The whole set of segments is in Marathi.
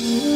Yeah.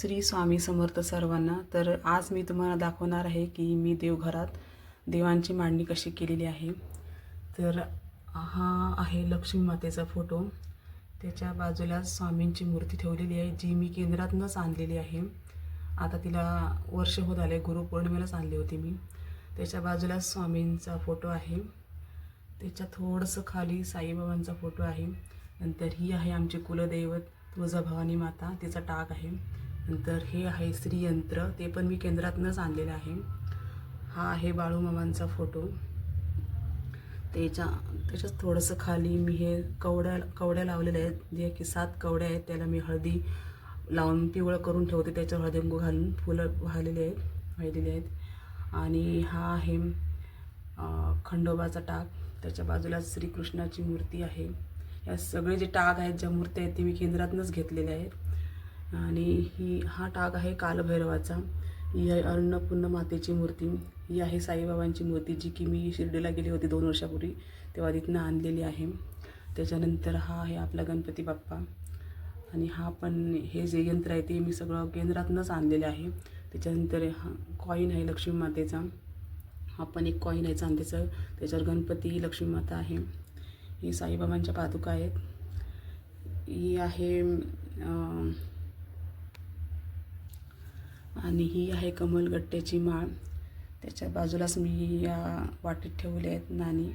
श्री स्वामी समर्थ सर्वांना. तर आज मी तुम्हाला दाखवणार आहे की मी देवघरात देवांची मांडणी कशी केलेली आहे. तर हा आहे लक्ष्मी मातेचा फोटो. त्याच्या बाजूला स्वामींची मूर्ती ठेवलेली आहे जी मी केंद्रातूनच आणलेली आहे. आता तिला वर्ष होत आले गुरुपौर्णिमेलाच आणली होती मी. त्याच्या बाजूला स्वामींचा फोटो आहे. त्याच्या थोडंसं खाली साईबाबांचा फोटो आहे. नंतर ही आहे आमची कुलदैवत तुळजाभवानी माता. तिचा टाक आहे. नंतर हे आहे श्रीयंत्र. ते पण मी केंद्रातूनच आणलेलं आहे. हा आहे बाळूमामांचा फोटो. त्याच्या त्याच्याच थोडंसं खाली मी हे कवड्या कवड्या लावलेल्या आहेत. जे की सात कवड्या आहेत त्याला मी हळदी लावून पिवळं करून ठेवते. त्याच्यावर हळदंगू घालून फुलं वाहिलेली आहेत वाहिलेली आहेत. आणि हा आहे खंडोबाचा टाक. त्याच्या बाजूला श्रीकृष्णाची मूर्ती आहे. या सगळे जे टाक आहेत ज्या मूर्त्या आहेत ते मी केंद्रातूनच घेतलेल्या आहेत. आणि ही हा टाग आहे कालभैरवाचा. ही आहे अन्नपूर्ण मातेची मूर्ती. ही आहे साईबाबांची मूर्ती जी की मी शिर्डीला गेली होती दोन वर्षापूर्वी. तेव्हा तिथनं आणलेली आहे. त्याच्यानंतर हा आहे आपला गणपती बाप्पा. आणि हा पण हे जे यंत्र आहे ते मी सगळं केंद्रातूनच आणलेलं आहे. त्याच्यानंतर हा कॉईन आहे लक्ष्मी मातेचा हा पण एक कॉईन आहे चांदीचं. त्याच्यावर गणपती लक्ष्मी माता आहे. ही साईबाबांच्या पादुका आहेत. ही आहे आणि ही आहे कमलगट्ट्याची माळ. त्याच्या बाजूलाच मी या वाटीत ठेवले आहेत नाणी.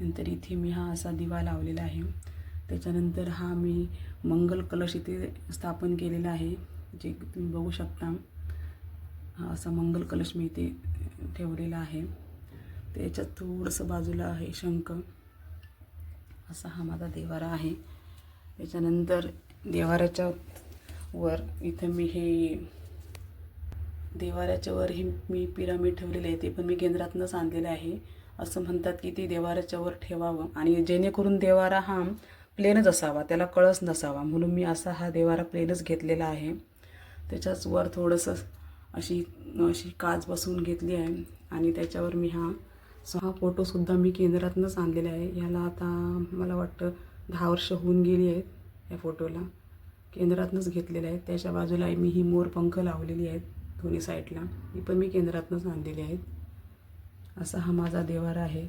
नंतर इथे मी हा असा दिवा लावलेला आहे. त्याच्यानंतर हा मी मंगल कलश इथे स्थापन केलेला आहे जे तुम्ही बघू शकता. हा असा मंगल कलश मी इथे ठेवलेला आहे. त्याच्यात थोडंसं बाजूला आहे शंख. असा हा माझा देवारा आहे. त्याच्यानंतर देवाराच्या वर इथं मी हे देवाऱ्याच्या वर ही मी पिरामिड ठेवलेले आहे ते पण मी केंद्रातनंच आणलेलं आहे. असं म्हणतात की ते देवाऱ्याच्या वर ठेवावं आणि जेणेकरून देवारा हा प्लेनच असावा त्याला कळस नसावा म्हणून मी असा हा देवारा प्लेनच घेतलेला आहे. त्याच्याच वर थोडंसं अशी अशी काच बसवून घेतली आहे आणि त्याच्यावर मी हा हा फोटोसुद्धा मी केंद्रातनंच आणलेला आहे. ह्याला आता मला वाटतं दहा वर्ष होऊन गेली आहेत या फोटोला. केंद्रातनंच घेतलेलं आहे. त्याच्या बाजूला मी ही मोरपंख लावलेली आहेत. दोन्ही साईडला. ही पण मी केंद्रातनंच आणलेली आहेत. असा हा माझा देवारा आहे.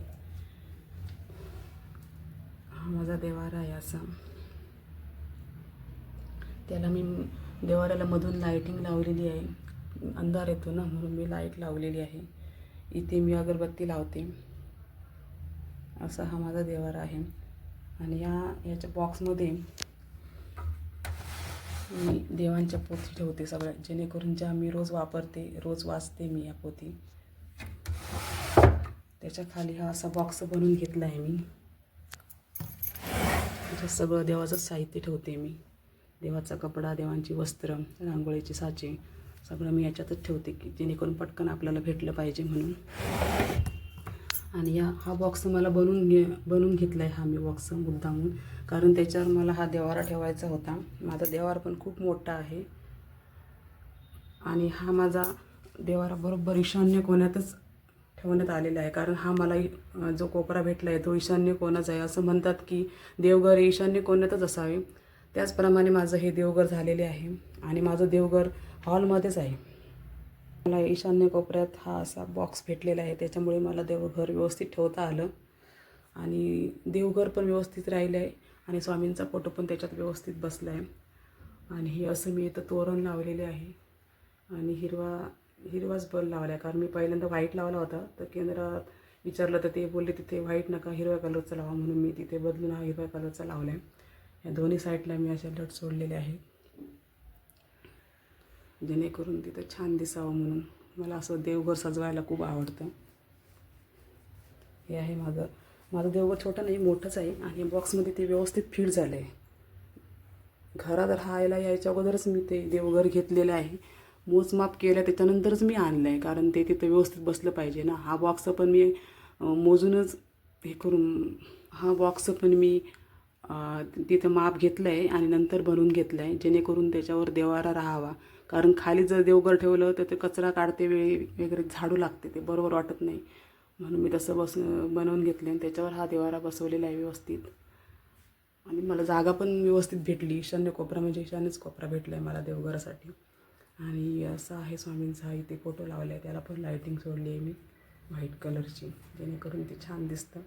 हा माझा देवारा आहे असा. त्याला मी देवाऱ्याला मधून लाईटिंग लावलेली आहे. अंधार येतो ना म्हणून मी लाइट लावलेली आहे. इथे मी अगरबत्ती लावते. असा हा माझा देवारा आहे. आणि या याच्या बॉक्समध्ये मी देवांच्या पोथी ठेवते सगळ्या. जेणेकरून ज्या मी रोज वापरते रोज वाचते मी या पोथी. त्याच्याखाली हा असा बॉक्स बनवून घेतला आहे मी. त्याच्यात सगळं देवाचं साहित्य ठेवते मी. देवाचा कपडा देवांची वस्त्र रांगोळीचे साचे सगळं मी याच्यातच ठेवते की जेणेकरून पटकन आपल्याला भेटलं पाहिजे म्हणून. आणि या हा बॉक्स मला बनवून घे बनवून घेतला आहे हा मी बॉक्स मुद्दामून. कारण त्याच्यावर मला हा देवारा ठेवायचा होता. माझा देवार पण खूप मोठा आहे. आणि हा माझा देवारा बरोबर ईशान्य कोण्यातच ठेवण्यात आलेला आहे. कारण हा मला जो कोपरा भेटला आहे तो ईशान्य कोणाचा आहे? असं म्हणतात की देवघर हे ईशान्य कोण्यातच असावे. त्याचप्रमाणे माझं हे देवघर झालेले आहे. आणि माझं देवघर हॉलमध्येच आहे. मला ईशान्य कोपऱ्यात हा असा बॉक्स भेटलेला आहे. त्याच्यामुळे मला देवघर व्यवस्थित ठेवता आलं. आणि देवघर पण व्यवस्थित राहिलं आहे आणि स्वामींचा फोटो पण त्याच्यात व्यवस्थित बसला आहे आणि हे असं मी इथं तोरण लावलेले आहे. आणि हिरवा हिरवाच बल्ब लावला आहे कारण मी पहिल्यांदा व्हाईट लावला होता. तर केंद्रात विचारलं तर ते बोलले तिथे व्हाईट नका हिरव्या कलरचा लावा म्हणून मी तिथे बदलून हा हिरव्या कलरचा लावला आहे या दोन्ही साईडला मी अशा लट सोडलेले आहे जेणेकरून तिथं छान दिसावं म्हणून. मला असं देवघर सजवायला खूप आवडतं. हे आहे माझं. माझं देवघर छोटं नाही मोठंच आहे. आणि बॉक्समध्ये ते व्यवस्थित फिट झालं आहे घरात राहायला यायच्या अगोदरच मी ते देवघर घेतलेलं आहे. मोजमाप केलं त्याच्यानंतरच मी आणलं आहे कारण ते तिथं व्यवस्थित बसलं पाहिजे ना. हा बॉक्स पण मी मोजूनच हे करून हा बॉक्स पण मी तिथं माप घेतलं आहे आणि नंतर बनवून घेतलं आहे जेणेकरून त्याच्यावर देवारा राहावा. कारण खाली जर देवघर ठेवलं तर ते कचरा काढते वेळी वगैरे झाडू लागते ते बरोबर वाटत नाही. म्हणून मी तसं बस बनवून घेतलं आणि त्याच्यावर हा देवारा बसवलेला आहे व्यवस्थित. आणि मला जागा पण व्यवस्थित भेटली. ईशान्य कोपरा म्हणजे ईशान्यच कोपरा भेटला आहे मला देवघरासाठी. आणि असं आहे स्वामींचा इथे फोटो लावला आहे त्याला पण लाईटिंग सोडली आहे मी व्हाईट कलरची जेणेकरून ते छान दिसतं.